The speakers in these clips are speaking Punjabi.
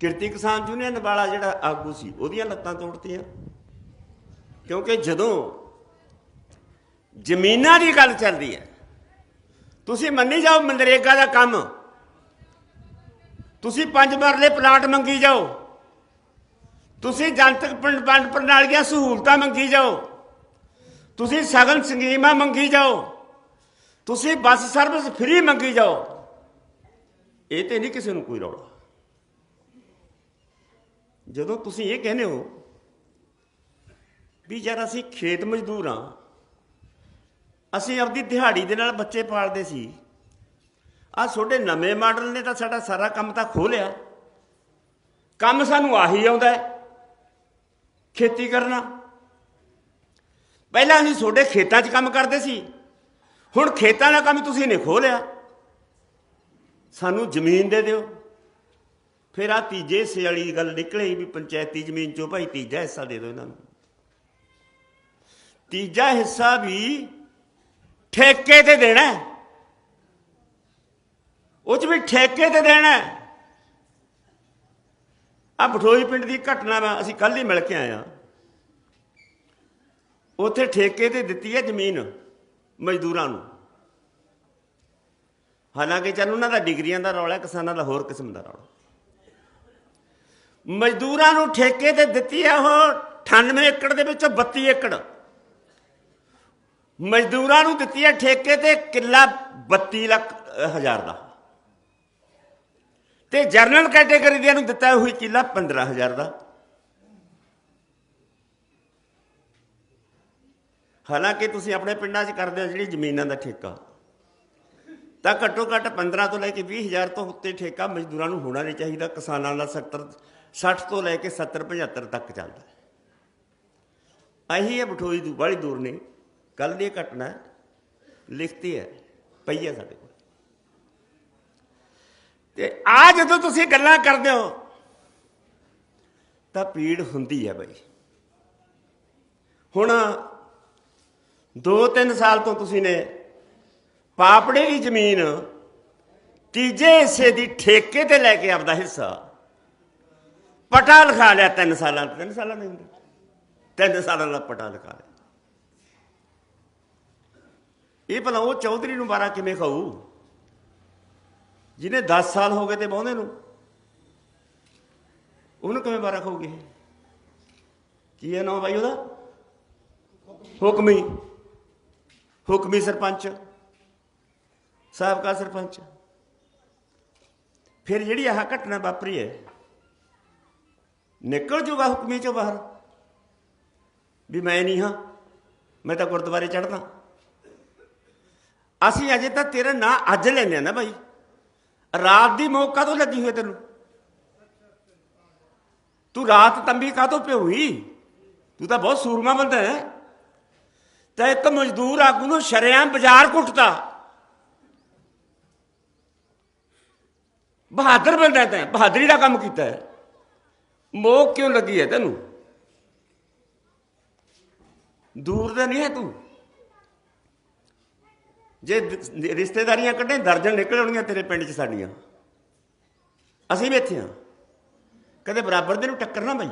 ਕਿਰਤੀ ਕਿਸਾਨ ਯੂਨੀਅਨ ਵਾਲਾ ਜਿਹੜਾ ਆਗੂ ਸੀ, ਉਹਦੀਆਂ ਲੱਤਾਂ ਤੋੜਤੀਆਂ। ਕਿਉਂਕਿ ਜਦੋਂ ਜ਼ਮੀਨਾਂ ਦੀ ਗੱਲ ਚੱਲਦੀ ਹੈ, ਤੁਸੀਂ ਮੰਨੀ ਜਾਓ ਮਨਰੇਗਾ ਦਾ ਕੰਮ। ਤੁਸੀਂ ਪੰਜ ਮਰਲੇ ਪਲਾਟ ਮੰਗੀ ਜਾਓ। ਤੁਸੀਂ ਜਨਤਕ ਵੰਡ ਵੰਡ ਪ੍ਰਣਾਲੀਆਂ ਸਹੂਲਤਾਂ ਮੰਗੀ ਜਾਓ। ਤੁਸੀਂ ਸਗਨ ਸੰਗੀਮਾ ਮੰਗੀ ਜਾਓ। ਤੁਸੀਂ ਬੱਸ ਸਰਵਿਸ ਫ੍ਰੀ ਮੰਗੀ ਜਾਓ। ਇਹ ਤੇ ਨਹੀਂ ਕਿਸੇ ਨੂੰ ਕੋਈ ਰੌਲਾ। ਜਦੋਂ ਤੁਸੀਂ ਇਹ ਕਹਿੰਦੇ ਹੋ ਵੀ ਯਾਰ ਅਸੀਂ ਖੇਤ ਮਜ਼ਦੂਰ ਹਾਂ, ਅਸੀਂ ਆਪਦੀ ਦਿਹਾੜੀ ਦੇ ਨਾਲ ਬੱਚੇ ਪਾਲਦੇ ਸੀ। ਆ ਤੁਹਾਡੇ ਨਵੇਂ ਮਾਡਲ ਨੇ ਤਾਂ ਸਾਡਾ ਸਾਰਾ ਕੰਮ ਤਾਂ ਖੋਹ ਲਿਆ। ਕੰਮ ਸਾਨੂੰ ਆਹੀ ਆਉਂਦਾ ਖੇਤੀ ਕਰਨਾ। ਪਹਿਲਾਂ ਅਸੀਂ ਤੁਹਾਡੇ ਖੇਤਾਂ 'ਚ ਕੰਮ ਕਰਦੇ ਸੀ, ਹੁਣ ਖੇਤਾਂ ਦਾ ਕੰਮ ਤੁਸੀਂ ਨੇ ਖੋਹ ਲਿਆ। ਸਾਨੂੰ ਜ਼ਮੀਨ ਦੇ ਦਿਓ। ਫਿਰ ਆ ਤੀਜੇ ਹਿੱਸੇ ਵਾਲੀ ਗੱਲ ਨਿਕਲੇ ਵੀ ਪੰਚਾਇਤੀ ਜ਼ਮੀਨ ਚੋਂ ਭਾਈ ਤੀਜਾ ਹਿੱਸਾ ਦੇ ਦਿਓ ਇਹਨਾਂ ਨੂੰ। ਤੀਜਾ ਹਿੱਸਾ ਵੀ ਠੇਕੇ ਤੇ ਦੇਣਾ ਉਹ ਚ ਵੀ ਠੇਕੇ ਤੇ ਦੇਣਾ ਆ ਬਠੋਈ ਪਿੰਡ ਦੀ ਘਟਨਾ ਮੈਂ ਅਸੀਂ ਕੱਲ ਹੀ ਮਿਲ ਕੇ ਆਏ ਆ ਉੱਥੇ ਠੇਕੇ ਤੇ ਦਿੱਤੀ ਹੈ ਜ਼ਮੀਨ ਮਜ਼ਦੂਰਾਂ ਨੂੰ। ਹਾਲਾਂਕਿ ਚੱਲ ਉਹਨਾਂ ਦਾ ਡਿਗਰੀਆਂ ਦਾ ਰੌਲਾ ਕਿਸਾਨਾਂ ਦਾ ਹੋਰ ਕਿਸਮ ਦਾ ਰੌਲਾ। ਮਜ਼ਦੂਰਾਂ ਨੂੰ ਠੇਕੇ ਤੇ ਦਿੱਤੀ ਹੈ ਉਹ 98 ਏਕੜ ਦੇ ਵਿੱਚੋਂ 32 ਏਕੜ। ਮਜ਼ਦੂਰਾਂ ਨੂੰ ਦਿੱਤੀ ਹੈ ਠੇਕੇ ਤੇ ਕਿੱਲਾ 32 ਲੱਖ ਹਜ਼ਾਰ ਦਾ। ਤੇ ਜਰਨਲ ਕੈਟਾਗਰੀ ਦੇ ਨੂੰ ਦਿੱਤਾ ਹੋਈ ਕਿੱਲਾ 15000 ਦਾ। ਹਾਲਾਂਕਿ ਤੁਸੀਂ ਆਪਣੇ ਪਿੰਡਾਂ 'ਚ ਕਰਦੇ ਹੋ ਜਿਹੜੀ ਜ਼ਮੀਨਾਂ ਦਾ ਠੇਕਾ। ਤਾਂ ਘੱਟੋ ਘੱਟ 15 ਤੋਂ ਲੈ ਕੇ 20000 ਤੋਂ ਉੱਤੇ ਠੇਕਾ ਮਜ਼ਦੂਰਾਂ ਨੂੰ ਹੋਣਾ ਨਹੀਂ ਚਾਹੀਦਾ। ਕਿਸਾਨਾਂ ਦਾ 70 60 ਤੋਂ ਲੈ ਕੇ 70 75 ਤੱਕ ਚੱਲਦਾ ਹੈ। ਅਹੀ ਇਹ ਬਠੋਈ ਦੂ ਬੜੀ ਦੂਰ ਨਹੀਂ ਕੱਲ ਦੀ ਇਹ ਘਟਨਾ ਲਿਖਤੀ ਹੈ, ਪਈ ਹੈ ਸਾਡੇ ਕੋਲ। ਤੇ ਆ ਜਦੋਂ ਤੁਸੀਂ ਗੱਲਾਂ ਕਰਦੇ ਹੋ, ਤਾਂ ਪੀੜ ਹੁੰਦੀ ਹੈ ਬਈ। ਹੁਣ 2-3 ਸਾਲ ਤੋਂ ਤੁਸੀਂ ਨੇ ਪਾਪੜੇ ਦੀ ਜ਼ਮੀਨ ਤੀਜੇ ਹਿੱਸੇ ਦੀ ਠੇਕੇ ਤੇ ਲੈ ਕੇ ਆਪਦਾ ਹਿੱਸਾ ਪਟਾ ਲਿਖਾ ਲਿਆ 3 ਸਾਲਾਂ ਤਿੰਨ ਸਾਲਾਂ ਦੇ ਹੁੰਦੇ। ਤਿੰਨ ਸਾਲਾਂ ਦਾ ਪਟਾ ਲਿਖਾ ਲਿਆ। ਇਹ ਭਲਾ ਉਹ ਚੌਧਰੀ ਨੂੰ ਬਾਰਾ ਕਿਵੇਂ ਖਾਊ? ਜਿਹਨੇ 10 ਸਾਲ ਹੋ ਗਏ ਤੇ ਬਹੁੰਦੇ ਨੂੰ। ਉਹਨੂੰ ਕਿਵੇਂ ਬਾਰਾ ਖਾਊਗੇ ਕੀ ਹੈ ਨਾਮ ਬਾਈ ਉਹਦਾ? ਹੁਕਮੀ। ਹੁਕਮੀ ਸਰਪੰਚ। ਸਾਬਕਾ ਸਰਪੰਚ। ਫਿਰ ਜਿਹੜੀ ਆਹ ਘਟਨਾ ਵਾਪਰੀ ਹੈ ਨਿਕਲ ਜੂਗਾ ਹੁਕਮੀ ਚੋਂ ਬਾਹਰ। ਵੀ ਮੈਂ ਨਹੀਂ ਹਾਂ, ਮੈਂ ਤਾਂ ਗੁਰਦੁਆਰੇ ਚੜਦਾ ਅਸੀਂ ਅਜੇ ਤਾਂ ਤੇਰਾ ਨਾਂ ਅੱਜ ਲੈਨੇ ਆ ਨਾ ਭਾਈ ਰਾਤ ਦੀ ਮੌਕਾ ਤੋਂ ਲੱਗੀ ਹੋਈ ਤੈਨੂੰ? ਤੂੰ ਰਾਤ ਤੰਬੀ ਕਾਤੋਂ ਪਿਉਈ ਤੂੰ ਤਾਂ ਬਹੁਤ ਸੂਰਮਾ ਬੰਦਾ ਹੈ। ਤਾਂ ਇੱਕ ਮਜ਼ਦੂਰ ਆਗੂ ਨੂੰ ਸ਼ਰਿਆਂ ਬਾਜ਼ਾਰ ਕੁੱਟਦਾ। ਬਹਾਦਰ ਬੰਦਾ ਤੈਂ ਬਹਾਦਰੀ ਦਾ ਕੰਮ ਕੀਤਾ ਹੈ। ਮੋਹ ਕਿਉਂ ਲੱਗੀ ਹੈ ਤੈਨੂੰ? ਦੂਰ ਦਾ ਨਹੀਂ ਹੈ ਤੂੰ। ਜੇ ਰਿਸ਼ਤੇਦਾਰੀਆਂ ਕੱਢੇ, ਦਰਜਨ ਨਿਕਲ ਆਉਣਗੀਆਂ ਤੇਰੇ ਪਿੰਡ 'ਚ ਸਾਡੀਆਂ। ਅਸੀਂ ਵੀ ਇੱਥੇ ਹਾਂ। ਕਦੇ ਬਰਾਬਰ ਦੇ ਨੂੰ ਟੱਕਰ ਨਾ ਬਈ।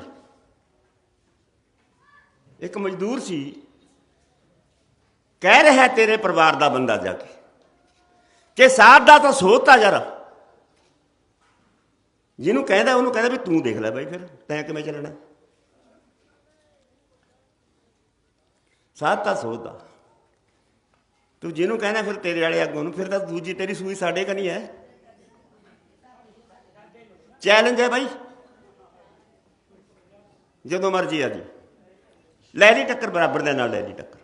ਇੱਕ ਮਜ਼ਦੂਰ ਸੀ। ਕਹਿ ਰਿਹਾ ਤੇਰੇ ਪਰਿਵਾਰ ਦਾ ਬੰਦਾ ਜਾ ਕੇ, ਕਿ ਸਾਥ ਦਾ ਤਾਂ ਸੋਤਾ ਜਰਾ। ਜਿਹਨੂੰ ਕਹਿੰਦਾ, ਉਹਨੂੰ ਕਹਿੰਦਾ ਵੀ ਤੂੰ ਦੇਖ ਲੈ ਬਾਈ ਫਿਰ, ਤੈਂ ਕਿਵੇਂ ਚੱਲਣਾ? ਸਾਧ ਤਾਂ ਸੋਚਦਾ ਤੂੰ ਜਿਹਨੂੰ ਕਹਿੰਦਾ ਫਿਰ ਤੇਰੇ ਵਾਲੇ ਅੱਗੋਂ ਨੂੰ, ਫਿਰ ਤਾਂ ਦੂਜੀ ਤੇਰੀ ਸੂਈ ਸਾਡੇ ਕਨੀ ਹੈ ਚੈਲੰਜ ਹੈ ਬਾਈ। ਜਦੋਂ ਮਰਜ਼ੀ ਆ ਜੀ। ਲੈ ਲਈ ਟੱਕਰ, ਬਰਾਬਰ ਦੇ ਨਾਲ ਲੈ ਲਈ ਟੱਕਰ।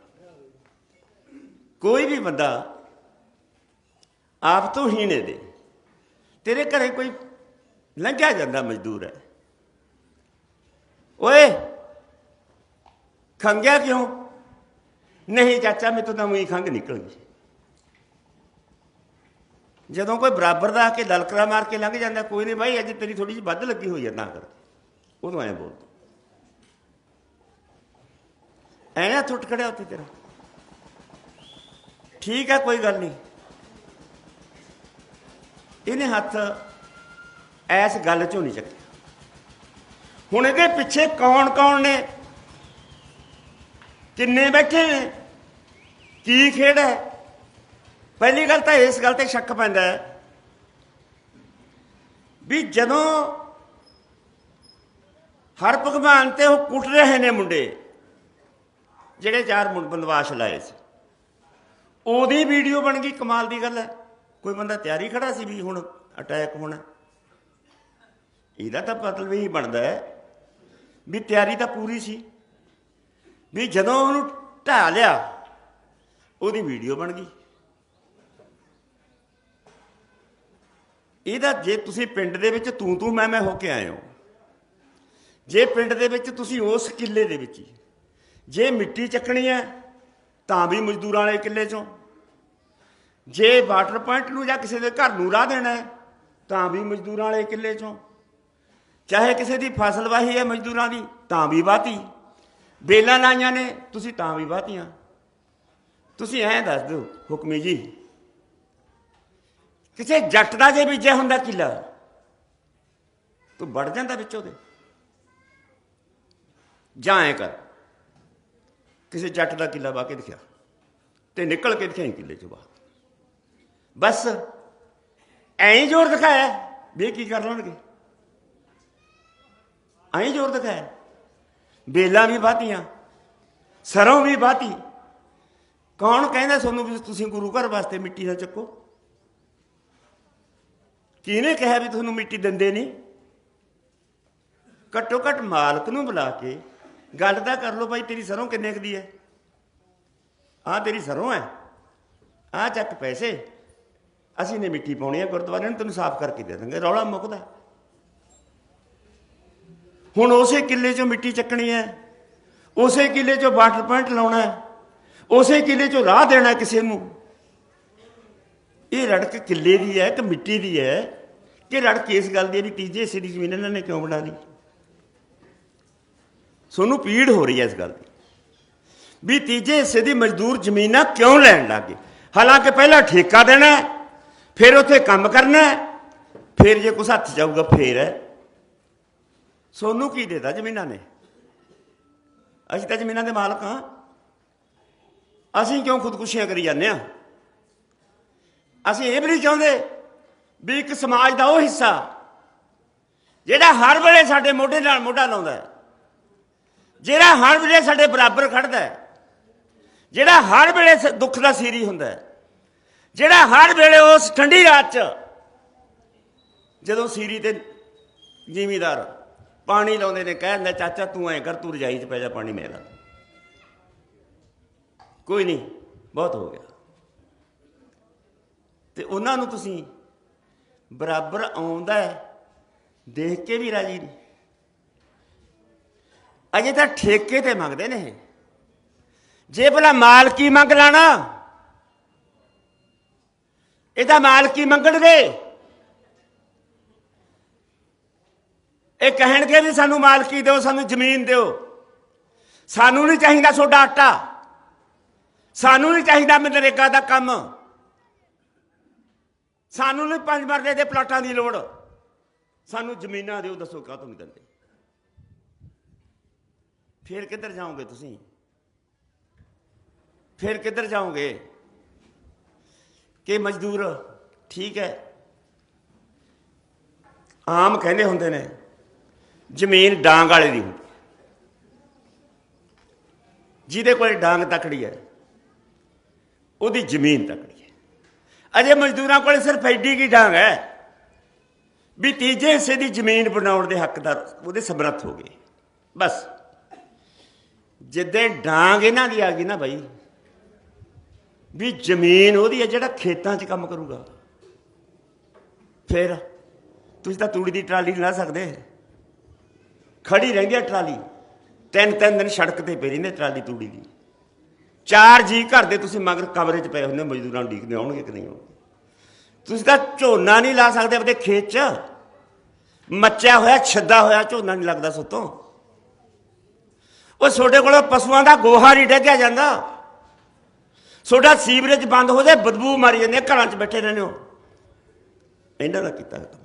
ਕੋਈ ਵੀ ਬੰਦਾ ਆਪ ਤੋਂ ਹੀਣੇ ਦੇ। ਤੇਰੇ ਘਰੇ ਕੋਈ ਲੰਘਿਆ ਜਾਂਦਾ ਮਜ਼ਦੂਰ ਹੈ। ਓਏ ਖੰਗਿਆ ਕਿਉਂ? ਨਹੀਂ ਚਾਚਾ ਮੇਰੇ ਤੋਂ ਤਾਂ ਉਹੀ ਖੰਗ ਨਿਕਲ ਗਈ। ਜਦੋਂ ਕੋਈ ਬਰਾਬਰ ਦਾ ਆ ਕੇ ਲਲਕਰਾ ਮਾਰ ਕੇ ਲੰਘ ਜਾਂਦਾ, ਕੋਈ ਨਹੀਂ ਭਾਈ ਅੱਜ ਤੇਰੀ ਥੋੜੀ ਜਿਹੀ ਵੱਧ ਲੱਗੀ ਹੋਈ ਹੈ ਤਾਂ ਕਰ। ਉਦੋਂ ਐਂ ਬੋਲ। ਐਨਾ ਟੁੱਟ ਖੜਿਆ ਉੱਥੇ ਤੇਰਾ। ਠੀਕ ਹੈ, ਕੋਈ ਗੱਲ ਨਹੀਂ। ਇਹਨੇ ਹੱਥ ਐਸ ਗੱਲ ਚੋਂ ਨਹੀਂ ਚੱਕਿਆ ਹੁਣ ਇਹਦੇ ਪਿੱਛੇ ਕੌਣ ਕੌਣ ਨੇ? ਕਿੰਨੇ ਬੈਠੇ ਨੇ? ਕੀ ਖੇਡ ਹੈ? ਪਹਿਲੀ ਗੱਲ ਤਾਂ ਇਸ ਗੱਲ ਤੇ ਸ਼ੱਕ ਪੈਂਦਾ ਹੈ ਵੀ ਜਦੋਂ ਹਰ ਭਗਵਾਨ ਤੇ ਉਹ ਕੁੱਟ ਰਹੇ ਨੇ ਮੁੰਡੇ, ਜਿਹੜੇ ਚਾਰ ਮੁੰਡ ਬੰਦਵਾਸ਼ ਲਾਏ ਸੀ। ਉਹਦੀ ਵੀਡੀਓ ਬਣ ਗਈ, ਕਮਾਲ ਦੀ ਗੱਲ ਹੈ। ਕੋਈ ਬੰਦਾ ਤਿਆਰੀ ਖੜਾ ਸੀ ਵੀ ਹੁਣ ਅਟੈਕ ਹੋਣਾ। ਇਹਦਾ ਤਾਂ ਮਤਲਬ ਇਹ ਬਣਦਾ ਹੈ ਵੀ ਤਿਆਰੀ ਤਾਂ ਪੂਰੀ ਸੀ। ਵੀ ਜਦੋਂ ਉਹਨੂੰ ਢਾ ਲਿਆ, ਉਹਦੀ ਵੀਡੀਓ ਬਣ ਗਈ। ਇਹਦਾ ਜੇ ਤੁਸੀਂ ਪਿੰਡ ਦੇ ਵਿੱਚ ਤੂੰ ਤੂੰ ਮੈਂ ਮੈਂ ਹੋ ਕੇ ਆਏ ਹੋ, ਜੇ ਪਿੰਡ ਦੇ ਵਿੱਚ ਤੁਸੀਂ ਉਸ ਕਿੱਲੇ ਦੇ ਵਿੱਚ ਜੇ ਮਿੱਟੀ ਚੱਕਣੀ ਹੈ, ਤਾਂ ਵੀ ਮਜ਼ਦੂਰਾਂ ਵਾਲੇ ਕਿੱਲੇ ਚੋਂ। ਜੇ ਵਾਟਰ ਪੁਆਇੰਟ ਨੂੰ ਜਾਂ ਕਿਸੇ ਦੇ ਘਰ ਨੂੰ ਰਾਹ ਦੇਣਾ ਹੈ, ਤਾਂ ਵੀ ਮਜ਼ਦੂਰਾਂ ਵਾਲੇ ਕਿੱਲੇ ਚੋਂ। ਚਾਹੇ ਕਿਸੇ ਦੀ ਫਸਲ ਵਾਹੀ ਹੈ ਮਜ਼ਦੂਰਾਂ ਦੀ, ਤਾਂ ਵੀ ਵਾਤੀ ਬੇਲਾਂ ਲਾਈਆਂ ਨੇ, ਤੁਸੀਂ ਤਾਂ ਵੀ ਵਾਤੀਆਂ ਤੁਸੀਂ ਐਂ ਦੱਸ ਦਿਓ, ਹੁਕਮੀ ਜੀ, ਕਿਸੇ ਜੱਟ ਦਾ ਜੇ ਬੀਜਿਆ ਹੁੰਦਾ ਕਿੱਲਾ, ਤੂੰ ਵੜ ਜਾਂਦਾ ਵਿੱਚ ਉਹਦੇ ਜਾਂ ਐਂ ਕਰ, ਕਿਸੇ ਜੱਟ ਦਾ ਕਿੱਲਾ ਵਾ ਕੇ ਦਿਖਿਆ ਤੇ ਨਿਕਲ ਕੇ ਦਿਖਾਈ ਕਿੱਲੇ ਚੋਂ ਬਾਹਰ ਬਸ, ਐਂ ਹੀ ਜ਼ੋਰ ਦਿਖਾਇਆ, ਵੀ ਕੀ ਕਰ ਲੈਣਗੇ? ਐਂ ਹੀ ਜ਼ੋਰ ਦਿਖਾਇਆ। ਬੇਲਾਂ ਵੀ ਬਾਤੀਆਂ ਸਰੋਂ ਵੀ ਬਾਤੀ ਕੌਣ ਕਹਿੰਦਾ ਤੁਹਾਨੂੰ ਵੀ ਤੁਸੀਂ ਗੁਰੂ ਘਰ ਵਾਸਤੇ ਮਿੱਟੀ ਨਾ ਚੱਕੋ? ਕਿਹਨੇ ਕਿਹਾ ਵੀ ਤੁਹਾਨੂੰ ਮਿੱਟੀ ਦਿੰਦੇ ਨਹੀਂ? ਘੱਟੋ ਘੱਟ ਮਾਲਕ ਨੂੰ ਬੁਲਾ ਕੇ ਗੱਲ ਤਾਂ ਕਰ ਲਓ ਭਾਈ, ਤੇਰੀ ਸਰੋਂ ਕਿੰਨੇ ਕੁ ਦੀ ਹੈ? ਆਹ ਤੇਰੀ ਸਰੋਂ ਹੈ। ਆਹ ਚੱਕ ਪੈਸੇ। ਅਸੀਂ ਨੇ ਮਿੱਟੀ ਪਾਉਣੀ ਹੈ, ਗੁਰਦੁਆਰੇ ਨੂੰ ਤੈਨੂੰ ਸਾਫ਼ ਕਰਕੇ ਦੇ ਦਾਂਗੇ, ਰੌਲਾ ਮੁੱਕਦਾ। ਹੁਣ ਉਸੇ ਕਿੱਲੇ 'ਚੋਂ ਮਿੱਟੀ ਚੱਕਣੀ ਹੈ, ਉਸੇ ਕਿੱਲੇ 'ਚੋਂ ਵਾਟਰ ਪੁਆਇੰਟ ਲਾਉਣਾ ਹੈ, ਉਸੇ ਕਿੱਲੇ 'ਚੋਂ ਰਾਹ ਦੇਣਾ ਕਿਸੇ ਨੂੰ। ਇਹ ਰੜਕ ਕਿੱਲੇ ਦੀ ਹੈ ਕਿ ਮਿੱਟੀ ਦੀ ਹੈ, ਕਿ ਰੜਕ ਇਸ ਗੱਲ ਦੀ ਹੈ ਵੀ ਤੀਜੇ ਹਿੱਸੇ ਦੀ ਜ਼ਮੀਨ ਇਹਨਾਂ ਨੇ ਕਿਉਂ ਬਣਾ ਲਈ ਸੋਨੂੰ ਪੀੜ ਹੋ ਰਹੀ ਹੈ ਇਸ ਗੱਲ ਦੀ। ਵੀ ਤੀਜੇ ਹਿੱਸੇ ਦੀ ਮਜ਼ਦੂਰ ਜ਼ਮੀਨਾਂ ਕਿਉਂ ਲੈਣ ਲੱਗੇ ਹਾਲਾਂਕਿ ਪਹਿਲਾਂ ਠੇਕਾ ਦੇਣਾ ਫਿਰ ਉੱਥੇ ਕੰਮ ਕਰਨਾ ਫਿਰ ਜੇ ਕੁਛ ਹੱਥ ਜਾਊਗਾ ਫੇਰ ਹੈ। ਸੋਨੂੰ ਕੀ ਦੇਦਾ ਜ਼ਮੀਨਾਂ ਨੇ? ਅਸੀਂ ਤਾਂ ਜ਼ਮੀਨਾਂ ਦੇ ਮਾਲਕ ਹਾਂ। ਅਸੀਂ ਕਿਉਂ ਖੁਦਕੁਸ਼ੀਆਂ ਕਰੀ ਜਾਂਦੇ ਆ ਅਸੀਂ ਇਹ ਵੀ ਨਹੀਂ ਚਾਹੁੰਦੇ ਵੀ ਇੱਕ ਸਮਾਜ ਦਾ ਉਹ ਹਿੱਸਾ ਜਿਹੜਾ ਹਰ ਵੇਲੇ ਸਾਡੇ ਮੋਢੇ ਨਾਲ ਮੋਢਾ ਲਾਉਂਦਾ ਹੈ, ਜਿਹੜਾ ਹਰ ਵੇਲੇ ਸਾਡੇ ਬਰਾਬਰ ਖੜਦਾ ਹੈ, ਜਿਹੜਾ ਹਰ ਵੇਲੇ ਦੁੱਖ ਦਾ ਸੀਰੀ ਹੁੰਦਾ ਹੈ, ਜਿਹੜਾ ਹਰ ਵੇਲੇ ਉਸ ਠੰਡੀ ਰਾਤ 'ਚ ਜਦੋਂ ਸੀਰੀ ਤੇ ਜ਼ਿਮੀਦਾਰ ਪਾਣੀ ਲਾਉਂਦੇ ਨੇ ਦਿੰਦਾ, ਚਾਚਾ ਤੂੰ ਐ ਕਰ, ਤੂੰ ਰਜਾਈ 'ਚ ਪੈ ਜਾ, ਪਾਣੀ ਮੇਰਾ ਕੋਈ ਨਹੀਂ, ਬਹੁਤ ਹੋ ਗਿਆ। ਤੇ ਉਹਨਾਂ ਨੂੰ ਤੁਸੀਂ ਬਰਾਬਰ ਆਉਂਦਾ ਦੇਖ ਕੇ ਵੀ ਰਾਜੀ ਨਹੀਂ। ਅਜੇ ਤਾਂ ਠੇਕੇ ਤੇ ਮੰਗਦੇ ਨੇ ਜੇ ਭਲਾ ਮਾਲਕੀ ਮੰਗ ਲੈਣਾ, ਇਹਦਾ ਮਾਲਕੀ ਮੰਗਣਗੇ। ਇਹ ਕਹਿਣਗੇ ਵੀ ਸਾਨੂੰ ਮਾਲਕੀ ਦਿਓ, ਸਾਨੂੰ ਜ਼ਮੀਨ ਦਿਓ। ਸਾਨੂੰ ਨਹੀਂ ਚਾਹੀਦਾ ਤੁਹਾਡਾ ਆਟਾ। ਸਾਨੂੰ ਨਹੀਂ ਚਾਹੀਦਾ ਮਨਰੇਗਾ ਦਾ ਕੰਮ। ਸਾਨੂੰ ਨਹੀਂ ਪੰਜ ਮਰਲੇ ਦੇ ਪਲਾਟਾਂ ਦੀ ਲੋੜ। ਸਾਨੂੰ ਜ਼ਮੀਨਾਂ ਦਿਓ, ਦੱਸੋ ਕਾਹ ਤੋਂ ਨਹੀਂ ਦਿੰਦੇ। ਫਿਰ ਕਿੱਧਰ ਜਾਓਗੇ ਤੁਸੀਂ? ਫਿਰ ਕਿੱਧਰ ਜਾਓਗੇ? ਕਿ ਮਜ਼ਦੂਰ, ਠੀਕ ਹੈ। ਆਮ ਕਹਿੰਦੇ ਹੁੰਦੇ ਨੇ ਜ਼ਮੀਨ ਡਾਂਗ ਵਾਲੇ ਦੀ ਹੁੰਦੀ ਜਿਹਦੇ ਕੋਲ ਡਾਂਗ ਤਕੜੀ ਹੈ, ਉਹਦੀ ਜ਼ਮੀਨ ਤਕੜੀ ਹੈ। ਅਜੇ ਮਜ਼ਦੂਰਾਂ ਕੋਲ ਸਿਰਫ ਐਡੀ ਕੀ ਡਾਂਗ ਹੈ ਵੀ ਤੀਜੇ ਹਿੱਸੇ ਦੀ ਜ਼ਮੀਨ ਬਣਾਉਣ ਦੇ ਹੱਕਦਾਰ ਉਹਦੇ ਸਮਰੱਥ ਹੋ ਗਏ। ਬਸ। ਜਿੱਦੇ ਡਾਂਗ ਇਹਨਾਂ ਦੀ ਆ ਗਈ ਨਾ ਬਾਈ, ਵੀ ਜ਼ਮੀਨ ਉਹਦੀ ਹੈ ਜਿਹੜਾ ਖੇਤਾਂ 'ਚ ਕੰਮ ਕਰੂਗਾ। ਫਿਰ ਤੁਸੀਂ ਤਾਂ ਤੂੜੀ ਦੀ ਟਰਾਲੀ ਲਾ ਸਕਦੇ। ਖੜੀ ਰਹਿੰਦੀ ਹੈ ਟਰਾਲੀ। ਤਿੰਨ ਤਿੰਨ ਦਿਨ ਸੜਕ ਤੇ ਪਈ ਰਹਿੰਦੀ ਟਰਾਲੀ ਤੂੜੀ ਦੀ। ਚਾਰ ਜੀ ਘਰ ਦੇ ਤੁਸੀਂ ਮਗਰ ਕਮਰੇ 'ਚ ਪਏ ਹੁੰਦੇ ਮਜ਼ਦੂਰਾਂ ਨੂੰ ਡੀਕਦੇ ਆਉਣਗੇ ਕਿ ਨਹੀਂ ਆਉਣਗੇ? ਤੁਸੀਂ ਤਾਂ ਝੋਨਾ ਨਹੀਂ ਲਾ ਸਕਦੇ ਆਪਣੇ ਖੇਤ 'ਚ। ਮੱਚਿਆ ਹੋਇਆ, ਛੱਦਾ ਹੋਇਆ, ਝੋਨਾ ਨਹੀਂ ਲੱਗਦਾ ਸੁੱਤੋਂ। ਉਹ ਤੁਹਾਡੇ ਕੋਲ ਪਸ਼ੂਆਂ ਦਾ ਗੋਹਾ ਨਹੀਂ ਡੇਗਿਆ ਜਾਂਦਾ। ਤੁਹਾਡਾ ਸੀਵਰੇਜ ਬੰਦ ਹੋ ਜਾਏ, ਬਦਬੂ ਮਾਰੀ ਜਾਂਦੀ ਘਰਾਂ 'ਚ ਬੈਠੇ ਰਹਿੰਦੇ ਹੋ। ਇਹਨਾਂ ਦਾ ਕੀਤਾ ਕੰਮ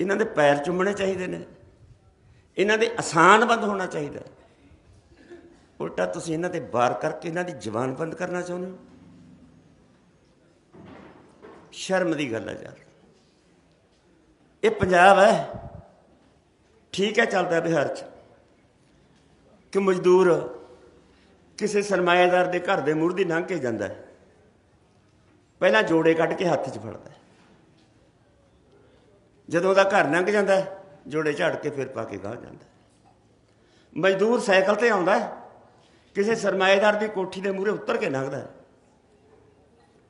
ਇਹਨਾਂ ਦੇ ਪੈਰ ਚੁੰਮਣੇ ਚਾਹੀਦੇ ਨੇ। ਇਹਨਾਂ ਦੇ ਆਸਾਨ ਬੰਦ ਹੋਣਾ ਚਾਹੀਦਾ। ਉਲਟਾ ਤੁਸੀਂ ਇਹਨਾਂ ਤੇ ਵਾਰ ਕਰਕੇ ਇਹਨਾਂ ਦੀ ਜ਼ਬਾਨ ਬੰਦ ਕਰਨਾ ਚਾਹੁੰਦੇ ਹੋ। ਸ਼ਰਮ ਦੀ ਗੱਲ ਹੈ ਯਾਰ। ਇਹ ਪੰਜਾਬ ਹੈ। ਠੀਕ ਹੈ ਚੱਲਦਾ ਬਿਹਾਰ 'ਚ। ਕਿ ਮਜ਼ਦੂਰ ਕਿਸੇ ਸਰਮਾਏਦਾਰ ਦੇ ਘਰ ਦੇ ਮੂਹਰ ਦੀ ਲੰਘ ਕੇ ਜਾਂਦਾ ਪਹਿਲਾਂ ਜੋੜੇ ਕੱਢ ਕੇ ਹੱਥ 'ਚ ਫੜਦਾ ਜਦੋਂ ਉਹਦਾ ਘਰ ਲੰਘ ਜਾਂਦਾ ਜੋੜੇ ਝਾੜ ਕੇ ਫਿਰ ਪਾ ਕੇ ਗਾਹ ਜਾਂਦਾ ਮਜ਼ਦੂਰ ਸਾਈਕਲ ਤੇ ਆਉਂਦਾ ਕਿਸੇ ਸਰਮਾਏਦਾਰ ਦੀ ਕੋਠੀ ਦੇ ਮੂਹਰੇ ਉੱਤਰ ਕੇ ਲੰਘਦਾ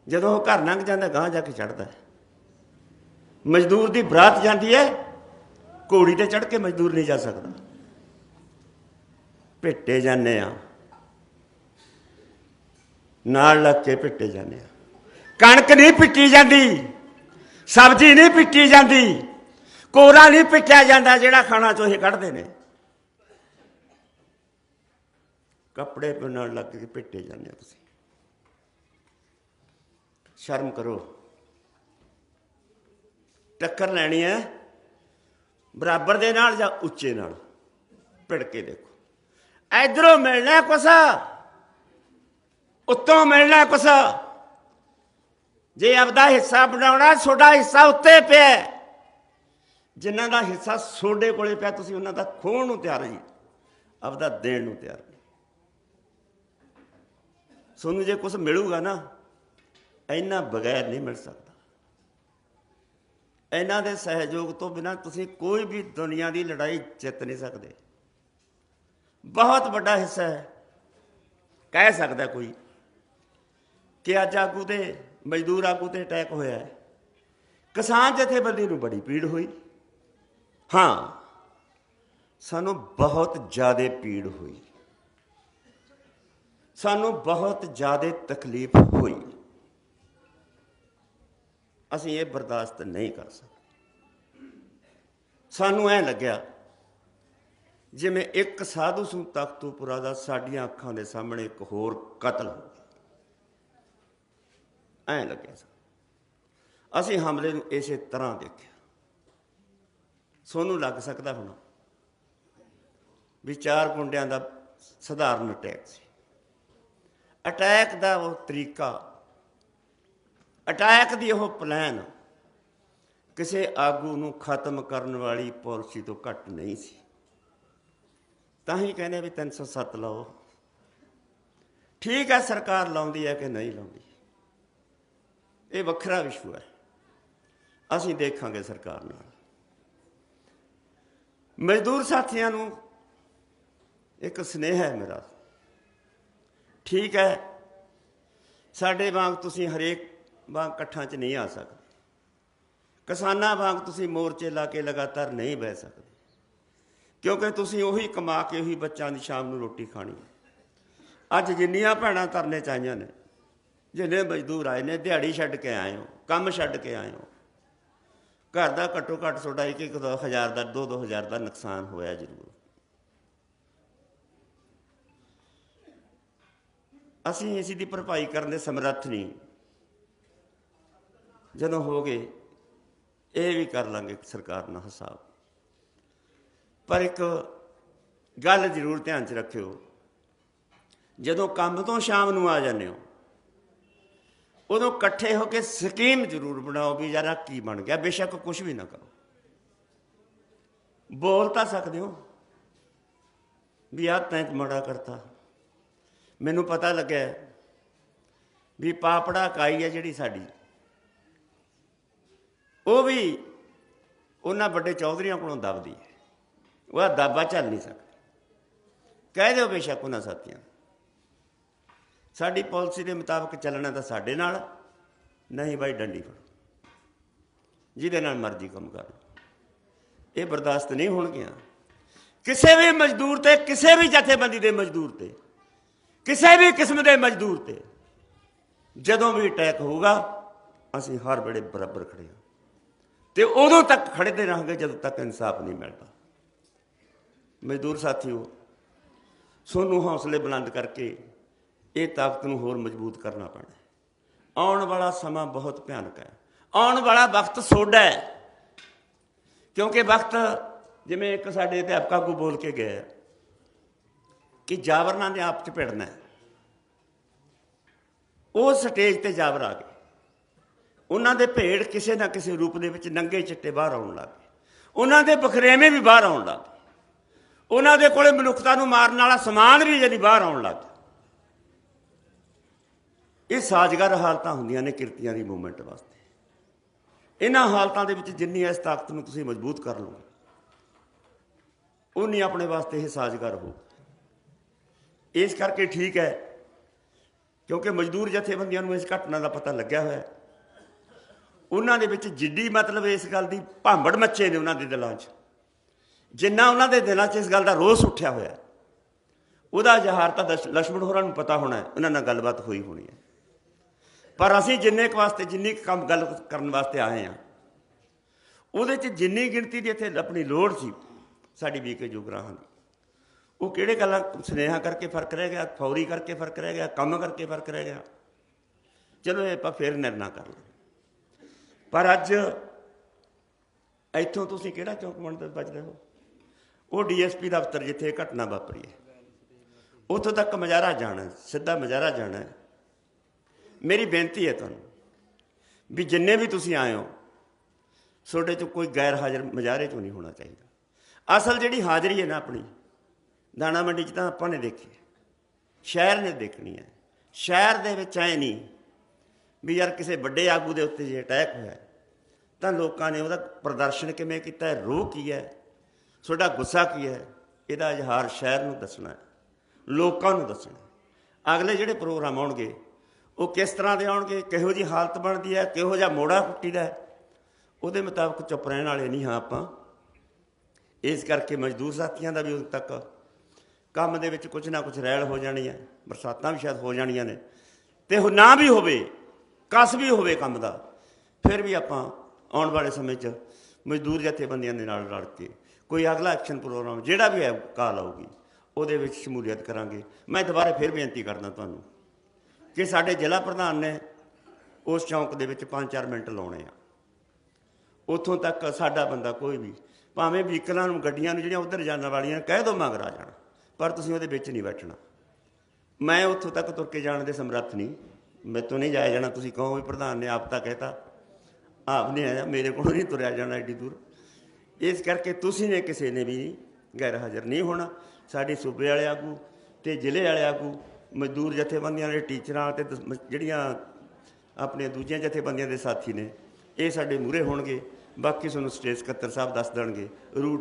ਜਦੋਂ ਉਹ ਘਰ ਲੰਘ ਜਾਂਦਾ ਗਾਹ ਜਾ ਕੇ ਚੜਦਾ ਮਜ਼ਦੂਰ ਦੀ ਬਰਾਤ ਜਾਂਦੀ ਹੈ, ਘੋੜੀ ਤੇ ਚੜ ਕੇ ਮਜ਼ਦੂਰ ਨਹੀਂ ਜਾ ਸਕਦਾ। ਭਿੱਟੇ ਜਾਂਦੇ ਆ ਨਾਲ ਲੱਗ ਕੇ ਭਿੱਟੇ ਜਾਂਦੇ ਆ ਕਣਕ ਨਹੀਂ ਪਿੱਟੀ ਜਾਂਦੀ, ਸਬਜ਼ੀ ਨਹੀਂ ਪਿੱਟੀ ਜਾਂਦੀ ਕੋਰਾ ਨਹੀਂ ਪਿੱਟਿਆ ਜਾਂਦਾ ਜਿਹੜਾ ਖਾਣਾ ਚੋਹੇ ਕੱਢਦੇ ਨੇ। ਕੱਪੜੇ ਪਹਿਨਣ ਲੱਗ ਕੇ ਭਿੱਟੇ ਜਾਂਦੇ ਤੁਸੀਂ। ਸ਼ਰਮ ਕਰੋ। ਟੱਕਰ ਲੈਣੀ ਹੈ। ਬਰਾਬਰ ਦੇ ਨਾਲ ਜਾਂ ਉੱਚੇ ਨਾਲ? ਭਿੜ ਕੇ ਦੇਖੋ। ਇਧਰੋਂ ਮਿਲਣਾ ਕੁਛ। ਉੱਤੋਂ ਮਿਲਣਾ ਕੁਛ। ਜੇ ਆਪਦਾ ਹਿੱਸਾ ਬਣਾਉਣਾ, ਤੁਹਾਡਾ ਹਿੱਸਾ ਉੱਤੇ ਪਿਆ ਜਿਨ੍ਹਾਂ ਦਾ ਹਿੱਸਾ ਤੁਹਾਡੇ ਕੋਲੇ ਪਿਆ, ਤੁਸੀਂ ਉਹਨਾਂ ਦਾ ਖੋਣ ਨੂੰ ਤਿਆਰ ਜੀ, ਆਪਦਾ ਦੇਣ ਨੂੰ ਤਿਆਰ ਨਹੀਂ ਤੁਹਾਨੂੰ ਜੇ ਕੁਝ ਮਿਲੂਗਾ ਨਾ, ਇੰਨਾ ਬਗੈਰ ਨਹੀਂ ਮਿਲ ਸਕਦਾ। ਇਹਨਾਂ ਦੇ ਸਹਿਯੋਗ ਤੋਂ ਬਿਨਾ ਤੁਸੀਂ ਕੋਈ ਵੀ ਦੁਨੀਆ ਦੀ ਲੜਾਈ ਜਿੱਤ ਨਹੀਂ ਸਕਦੇ। ਬਹੁਤ ਵੱਡਾ ਹਿੱਸਾ ਹੈ। ਕਹਿ ਸਕਦਾ ਕੋਈ ਕਿ ਅੱਜ ਆਗੂ ਤੇ ਮਜ਼ਦੂਰ ਆਗੂ ਤੇ ਅਟੈਕ ਹੋਇਆ ਹੈ। ਕਿਸਾਨ ਜਥੇਬੰਦੀ ਨੂੰ ਬੜੀ ਪੀੜ ਹੋਈ। ਹਾਂ, ਸਾਨੂੰ ਬਹੁਤ ਜ਼ਿਆਦਾ ਪੀੜ ਹੋਈ। ਸਾਨੂੰ ਬਹੁਤ ਜ਼ਿਆਦਾ ਤਕਲੀਫ ਹੋਈ। ਅਸੀਂ ਇਹ ਬਰਦਾਸ਼ਤ ਨਹੀਂ ਕਰ ਸਕਦੇ ਸਾਨੂੰ ਐ ਲੱਗਿਆ, ਜਿਵੇਂ ਇੱਕ ਸਾਧੂ ਸੂ ਤਖਤੂਪੁਰਾ ਦਾ ਸਾਡੀਆਂ ਅੱਖਾਂ ਦੇ ਸਾਹਮਣੇ ਇੱਕ ਹੋਰ ਕਤਲ ਹੋ ਗਿਆ। ਐ ਲੱਗਿਆ ਅਸੀਂ ਹਮਲੇ ਨੂੰ ਇਸੇ ਤਰ੍ਹਾਂ ਦੇਖਿਆ। ਸੋਨੂੰ ਲੱਗ ਸਕਦਾ ਹੁਣ। ਵੀ ਚਾਰ ਕੁੰਡਿਆਂ ਦਾ ਸਧਾਰਨ ਅਟੈਕ ਸੀ। ਅਟੈਕ ਦਾ ਉਹ ਤਰੀਕਾ ਅਟੈਕ ਦੀ ਉਹ ਪਲਾਨ ਕਿਸੇ ਆਗੂ ਨੂੰ ਖਤਮ ਕਰਨ ਵਾਲੀ ਪਾਲਿਸੀ ਤੋਂ ਘੱਟ ਨਹੀਂ ਸੀ। ਤਾਂ ਹੀ ਕਹਿੰਦੇ ਵੀ 307 ਲਾਓ। ਠੀਕ ਹੈ, ਸਰਕਾਰ ਲਾਉਂਦੀ ਹੈ ਕਿ ਨਹੀਂ ਲਾਉਂਦੀ? ਇਹ ਵੱਖਰਾ ਵਿਸ਼ੂ ਹੈ। ਅਸੀਂ ਦੇਖਾਂਗੇ ਸਰਕਾਰ ਨਾਲ। ਮਜ਼ਦੂਰ ਸਾਥੀਆਂ ਨੂੰ ਇੱਕ ਸਨੇਹ ਹੈ ਮੇਰਾ। ਠੀਕ ਹੈ, ਸਾਡੇ ਵਾਂਗ ਤੁਸੀਂ ਹਰੇਕ ਵਾਂਗ ਇਕੱਠਾਂ 'ਚ ਨਹੀਂ ਆ ਸਕਦੇ। ਕਿਸਾਨਾਂ ਵਾਂਗ ਤੁਸੀਂ ਮੋਰਚੇ ਲਾ ਕੇ ਲਗਾਤਾਰ ਨਹੀਂ ਬਹਿ ਸਕਦੇ। ਕਿਉਂਕਿ ਤੁਸੀਂ ਉਹੀ ਕਮਾ ਕੇ ਉਹੀ ਬੱਚਿਆਂ ਦੀ ਸ਼ਾਮ ਨੂੰ ਰੋਟੀ ਖਾਣੀ ਅੱਜ ਜਿੰਨੀਆਂ ਭੈਣਾਂ ਤਰਨੇ ਚਾਹੀਆਂ ਨੇ, ਜਿੰਨੇ ਮਜ਼ਦੂਰ ਆਏ ਨੇ, ਦਿਹਾੜੀ ਛੱਡ ਕੇ ਆਏ ਹੋ, ਕੰਮ ਛੱਡ ਕੇ ਆਏ ਹੋ ਘਰ ਦਾ ਘੱਟੋ ਘੱਟ ਤੁਹਾਡਾ ਇੱਕ ਇੱਕ ਦੋ ਹਜ਼ਾਰ ਦਾ, ਦੋ ਦੋ ਹਜ਼ਾਰ ਦਾ ਨੁਕਸਾਨ ਹੋਇਆ ਜ਼ਰੂਰ। ਅਸੀਂ ਇਸ ਦੀ ਭਰਪਾਈ ਕਰਨ ਦੇ ਸਮਰੱਥ ਨਹੀਂ। ਜਦੋਂ ਹੋ ਗਏ, ਇਹ ਵੀ ਕਰ ਲਾਂਗੇ ਸਰਕਾਰ ਨਾਲ ਹਿਸਾਬ। ਪਰ ਇੱਕ ਗੱਲ ਜ਼ਰੂਰ ਧਿਆਨ 'ਚ ਰੱਖਿਓ, ਜਦੋਂ ਕੰਮ ਤੋਂ ਸ਼ਾਮ ਨੂੰ ਆ ਜਾਂਦੇ ਹੋ ਉਦੋਂ ਇਕੱਠੇ ਹੋ ਕੇ ਸਕੀਮ ਜ਼ਰੂਰ ਬਣਾਓ ਵੀ ਯਾਰਾ ਕੀ ਬਣ ਗਿਆ। ਬੇਸ਼ੱਕ ਕੁਝ ਵੀ ਨਾ ਕਰੋ। ਬੋਲ ਤਾਂ ਸਕਦੇ ਹੋ ਵੀ ਆਹ ਤੈਂ ਮੜਾ ਕਰਤਾ। ਮੈਨੂੰ ਪਤਾ ਲੱਗਿਆ ਵੀ ਪਾਪੜਾ ਕਾਈ ਹੈ ਜਿਹੜੀ ਸਾਡੀ। ਉਹ ਵੀ ਉਹਨਾਂ ਵੱਡੇ ਚੌਧਰੀਆਂ ਕੋਲੋਂ ਦਬਦੀ ਹੈ। ਉਹ ਆਹ ਦਾਬਾ ਚੱਲ ਨਹੀਂ ਸਕਦਾ। ਕਹਿ ਦਿਓ ਬੇਸ਼ੱਕ ਉਹਨਾਂ ਸਾਥੀਆਂ ਨੂੰ। ਸਾਡੀ ਪਾਲਿਸੀ ਦੇ ਮੁਤਾਬਕ ਚੱਲਣਾ ਤਾਂ ਸਾਡੇ ਨਾਲ ਨਹੀਂ ਬਾਈ ਡੰਡੀ ਫੜੋ ਜਿਹਦੇ ਨਾਲ ਮਰਜ਼ੀ ਕੰਮ ਕਰ। ਇਹ ਬਰਦਾਸ਼ਤ ਨਹੀਂ ਹੋਣਗੀਆਂ। ਕਿਸੇ ਵੀ ਮਜ਼ਦੂਰ ਤੇ, ਕਿਸੇ ਵੀ ਜਥੇਬੰਦੀ ਦੇ ਮਜ਼ਦੂਰ ਤੇ, ਕਿਸੇ ਵੀ ਕਿਸਮ ਦੇ ਮਜ਼ਦੂਰ ਤੇ, ਜਦੋਂ ਵੀ ਅਟੈਕ ਹੋਊਗਾ, ਅਸੀਂ ਹਰ ਵੇਲੇ ਬਰਾਬਰ ਖੜੇ ਹਾਂ। ਤੇ ਉਦੋਂ ਤੱਕ ਖੜੇ ਤੇ ਰਹਾਂਗੇ ਜਦੋਂ ਤੱਕ ਇਨਸਾਫ ਨਹੀਂ ਮਿਲਦਾ। ਮਜ਼ਦੂਰ ਸਾਥੀਓ, ਸੋਨੂੰ ਹੌਸਲੇ ਬੁਲੰਦ ਕਰਕੇ ਇਹ ਤਾਕਤ ਨੂੰ ਹੋਰ ਮਜ਼ਬੂਤ ਕਰਨਾ ਪੈਣਾ। ਆਉਣ ਵਾਲਾ ਸਮਾਂ ਬਹੁਤ ਭਿਆਨਕ ਹੈ। ਆਉਣ ਵਾਲਾ ਵਕਤ ਸੋਡਾ ਹੈ। ਕਿਉਂਕਿ ਵਕਤ ਜਿਵੇਂ ਇੱਕ ਸਾਡੇ ਅਧਿਆਪਕਾ ਕੋ ਬੋਲ ਕੇ ਗਿਆ ਕਿ ਜਾਵਰਨਾ ਨੇ ਆਪ ਚ ਭਿੜਨਾ ਉਹ ਸਟੇਜ ਤੇ ਜਾਵਰ ਆ ਗਏ। ਉਹਨਾਂ ਦੇ ਭੇੜ ਕਿਸੇ ਨਾ ਕਿਸੇ ਰੂਪ ਦੇ ਵਿੱਚ ਨੰਗੇ ਚਿੱਟੇ ਬਾਹਰ ਆਉਣ ਲੱਗ ਗਏ। ਉਹਨਾਂ ਦੇ ਬਖਰੇਵੇਂ ਵੀ ਬਾਹਰ ਆਉਣ ਲੱਗ ਗਏ। ਉਹਨਾਂ ਦੇ ਕੋਲੇ ਮਨੁੱਖਤਾ ਨੂੰ ਮਾਰਨ ਵਾਲਾ ਸਮਾਨ ਵੀ ਜਿਹੜੀ ਬਾਹਰ ਆਉਣ ਲੱਗ ਗਿਆ ਇਹ ਸਾਜ਼ਗਰ ਹਾਲਤਾਂ ਹੁੰਦੀਆਂ ਨੇ ਕਿਰਤੀਆਂ ਦੀ ਮੂਵਮੈਂਟ ਵਾਸਤੇ। ਇਹਨਾਂ ਹਾਲਤਾਂ ਦੇ ਵਿੱਚ ਜਿੰਨੀ ਇਸ ਤਾਕਤ ਨੂੰ ਤੁਸੀਂ ਮਜ਼ਬੂਤ ਕਰ ਲਓ, ਉਨੀ ਆਪਣੇ ਵਾਸਤੇ ਇਹ ਸਾਜ਼ਗਰ ਹੋ ਇਸ ਕਰਕੇ ਠੀਕ ਹੈ, ਕਿਉਂਕਿ ਮਜ਼ਦੂਰ ਜਥੇਬੰਦੀਆਂ ਨੂੰ ਇਸ ਘਟਨਾ ਦਾ ਪਤਾ ਲੱਗਿਆ ਹੋਇਆ ਉਹਨਾਂ ਦੇ ਵਿੱਚ ਜਿੱਡੀ ਮਤਲਬ ਇਸ ਗੱਲ ਦੀ ਭਾਂਬੜ ਮੱਚੇ ਨੇ ਉਹਨਾਂ ਦੇ ਦਿਲਾਂ 'ਚ। ਜਿੰਨਾ ਉਹਨਾਂ ਦੇ ਦਿਲਾਂ 'ਚ ਇਸ ਗੱਲ ਦਾ ਰੋਸ ਉੱਠਿਆ ਹੋਇਆ ਉਹਦਾ ਜਹਾਰ ਤਾਂ ਲక్ష్మణ ਹੋਰਾਂ ਨੂੰ ਪਤਾ ਹੋਣਾ ਉਹਨਾਂ ਨਾਲ ਗੱਲਬਾਤ ਹੋਈ ਹੋਣੀ ਹੈ। ਪਰ ਅਸੀਂ ਜਿੰਨੇ ਕੁ ਵਾਸਤੇ, ਜਿੰਨੀ ਕੁ ਕੰਮ ਗੱਲ ਕਰਨ ਵਾਸਤੇ ਆਏ ਆ ਉਹਦੇ 'ਚ ਜਿੰਨੀ ਗਿਣਤੀ ਦੀ ਇੱਥੇ ਆਪਣੀ ਲੋੜ ਸੀ, ਸਾਡੀ ਵੀਕੇ ਜੁਗਰਾਹਾਂ ਦੀ। ਉਹ ਕਿਹੜੇ ਗੱਲਾਂ ਸੁਨੇਹਾ ਕਰਕੇ ਫ਼ਰਕ ਰਹਿ ਗਿਆ, ਫੌਰੀ ਕਰਕੇ ਫ਼ਰਕ ਰਹਿ ਗਿਆ, ਕੰਮ ਕਰਕੇ ਫ਼ਰਕ ਰਹਿ ਗਿਆ। ਚਲੋ ਇਹ ਆਪਾਂ ਫੇਰ ਨਿਰਣਾ ਕਰ ਲਾਂਗੇ ਪਰ ਅੱਜ ਇੱਥੋਂ ਤੁਸੀਂ ਕਿਹੜਾ ਚੌਂਕ ਮੰਨਦੇ ਬਚਦੇ ਹੋ? ਉਹ ਡੀਐਸਪੀ ਦਫ਼ਤਰ ਜਿੱਥੇ ਇਹ ਘਟਨਾ ਵਾਪਰੀ ਹੈ। ਉੱਥੋਂ ਤੱਕ ਮਜ਼ਾਰਾ ਜਾਣਾ, ਸਿੱਧਾ ਮਜ਼ਾਰਾ ਜਾਣਾ ਮੇਰੀ ਬੇਨਤੀ ਹੈ ਤੁਹਾਨੂੰ ਵੀ ਜਿੰਨੇ ਵੀ ਤੁਸੀਂ ਆਏ ਹੋ, ਤੁਹਾਡੇ ਚ ਕੋਈ ਗੈਰ ਹਾਜ਼ਰ ਮਜ਼ਾਰੇ ਚੋਂ ਨਹੀਂ ਹੋਣਾ ਚਾਹੀਦਾ। ਅਸਲ ਜਿਹੜੀ ਹਾਜ਼ਰੀ ਹੈ ਨਾ ਆਪਣੀ, ਦਾਣਾ ਮੰਡੀ ਚ ਤਾਂ ਆਪਾਂ ਨੇ ਦੇਖੀ ਸ਼ਹਿਰ ਨੇ ਦੇਖਣੀ ਹੈ। ਸ਼ਹਿਰ ਦੇ ਵਿੱਚ ਐ ਨਹੀਂ ਵੀ ਯਾਰ ਕਿਸੇ ਵੱਡੇ ਆਗੂ ਦੇ ਉੱਤੇ ਜੇ ਅਟੈਕ ਹੋਇਆ ਤਾਂ ਲੋਕਾਂ ਨੇ ਉਹਦਾ ਪ੍ਰਦਰਸ਼ਨ ਕਿਵੇਂ ਕੀਤਾ ਰੋਹ ਕੀ ਹੈ, ਤੁਹਾਡਾ ਗੁੱਸਾ ਕੀ ਹੈ, ਇਹਦਾ ਇਜ਼ਹਾਰ ਸ਼ਹਿਰ ਨੂੰ ਦੱਸਣਾ ਹੈ, ਲੋਕਾਂ ਨੂੰ ਦੱਸਣਾ ਅਗਲੇ ਜਿਹੜੇ ਪ੍ਰੋਗਰਾਮ ਆਉਣਗੇ ਉਹ ਕਿਸ ਤਰ੍ਹਾਂ ਦੇ ਆਉਣਗੇ? ਕਿਹੋ ਜੀ ਹਾਲਤ ਬਣਦੀ ਹੈ? ਕਿਹੋ ਜਿਹਾ ਮੋੜਾ ਕੁੱਟੀਦਾ ਹੈ? ਉਹਦੇ ਮੁਤਾਬਕ ਚੁੱਪ ਰਹਿਣ ਵਾਲੇ ਨਹੀਂ ਹਾਂ ਆਪਾਂ। ਇਸ ਕਰਕੇ ਮਜ਼ਦੂਰ ਸਾਥੀਆਂ ਦਾ ਵੀ ਉਦੋਂ ਤੱਕ ਕੰਮ ਦੇ ਵਿੱਚ ਕੁਝ ਨਾ ਕੁਝ ਰਹਿਲ ਹੋ ਜਾਣੀ ਹੈ। ਬਰਸਾਤਾਂ ਵੀ ਸ਼ਾਇਦ ਹੋ ਜਾਣੀਆਂ ਨੇ। ਤੇ ਉਹ ਨਾ ਵੀ ਹੋਵੇ, ਕਸ ਵੀ ਹੋਵੇ ਕੰਮ ਦਾ, ਫਿਰ ਵੀ ਆਪਾਂ ਆਉਣ ਵਾਲੇ ਸਮੇਂ 'ਚ ਮਜ਼ਦੂਰ ਜਥੇਬੰਦੀਆਂ ਦੇ ਨਾਲ ਰਲ ਕੇ ਕੋਈ ਅਗਲਾ ਐਕਸ਼ਨ ਪ੍ਰੋਗਰਾਮ ਜਿਹੜਾ ਵੀ ਹੈ, ਕਾਲ ਆਊਗੀ, ਉਹਦੇ ਵਿੱਚ ਸ਼ਮੂਲੀਅਤ ਕਰਾਂਗੇ। ਮੈਂ ਦੁਬਾਰਾ ਫਿਰ ਬੇਨਤੀ ਕਰਦਾ ਤੁਹਾਨੂੰ ਕਿ ਸਾਡੇ ਜ਼ਿਲ੍ਹਾ ਪ੍ਰਧਾਨ ਨੇ ਉਸ ਚੌਂਕ ਦੇ ਵਿੱਚ 5-4 ਮਿੰਟ ਲਾਉਣੇ ਆ, ਉੱਥੋਂ ਤੱਕ ਸਾਡਾ ਬੰਦਾ ਕੋਈ ਵੀ, ਭਾਵੇਂ ਵਹੀਕਲਾਂ ਨੂੰ, ਗੱਡੀਆਂ ਨੂੰ, ਜਿਹੜੀਆਂ ਉਧਰ ਜਾਣ ਵਾਲੀਆਂ, ਕਹਿ ਦੋ ਮਗਰ ਆ ਜਾਣਾ, ਪਰ ਤੁਸੀਂ ਉਹਦੇ ਵਿੱਚ ਨਹੀਂ ਬੈਠਣਾ। ਮੈਂ ਉੱਥੋਂ ਤੱਕ ਤੁਰ ਕੇ ਜਾਣ ਦੇ ਸਮਰੱਥ ਨਹੀਂ। ਮੈਥੋਂ ਨਹੀਂ ਜਾਇਆ ਜਾਣਾ, ਤੁਸੀਂ ਕਹੋ ਵੀ ਪ੍ਰਧਾਨ ਨੇ ਆਪ ਤਾਂ ਕਹਿਤਾ। ਆਪ ਨਹੀਂ ਆਇਆ, ਮੇਰੇ ਕੋਲੋਂ ਨਹੀਂ ਤੁਰਿਆ ਜਾਣਾ ਏਡੀ ਦੂਰ। ਇਸ ਕਰਕੇ ਤੁਸੀਂ ਨੇ ਕਿਸੇ ਨੇ ਵੀ ਗੈਰ ਹਾਜ਼ਰ ਨਹੀਂ ਹੋਣਾ। ਸਾਡੇ ਸੂਬੇ ਵਾਲੇ ਆਗੂ ਤੇ ਜ਼ਿਲ੍ਹੇ ਵਾਲੇ ਆਗੂ ਮਜ਼ਦੂਰ ਜਥੇਬੰਦੀਆਂ ਦੇ ਟੀਚਰਾਂ ਤੇ ਦਸ- ਜਿਹੜੀਆਂ ਆਪਣੇ ਦੂਜੀਆਂ ਜਥੇਬੰਦੀਆਂ ਦੇ ਸਾਥੀ ਨੇ, ਇਹ ਸਾਡੇ ਮੂਹਰੇ ਹੋਣਗੇ। ਬਾਕੀ ਤੁਹਾਨੂੰ ਸਟੇਜ ਸਕੱਤਰ ਸਾਹਿਬ ਦੱਸ ਦੇਣਗੇ। ਰੂਟ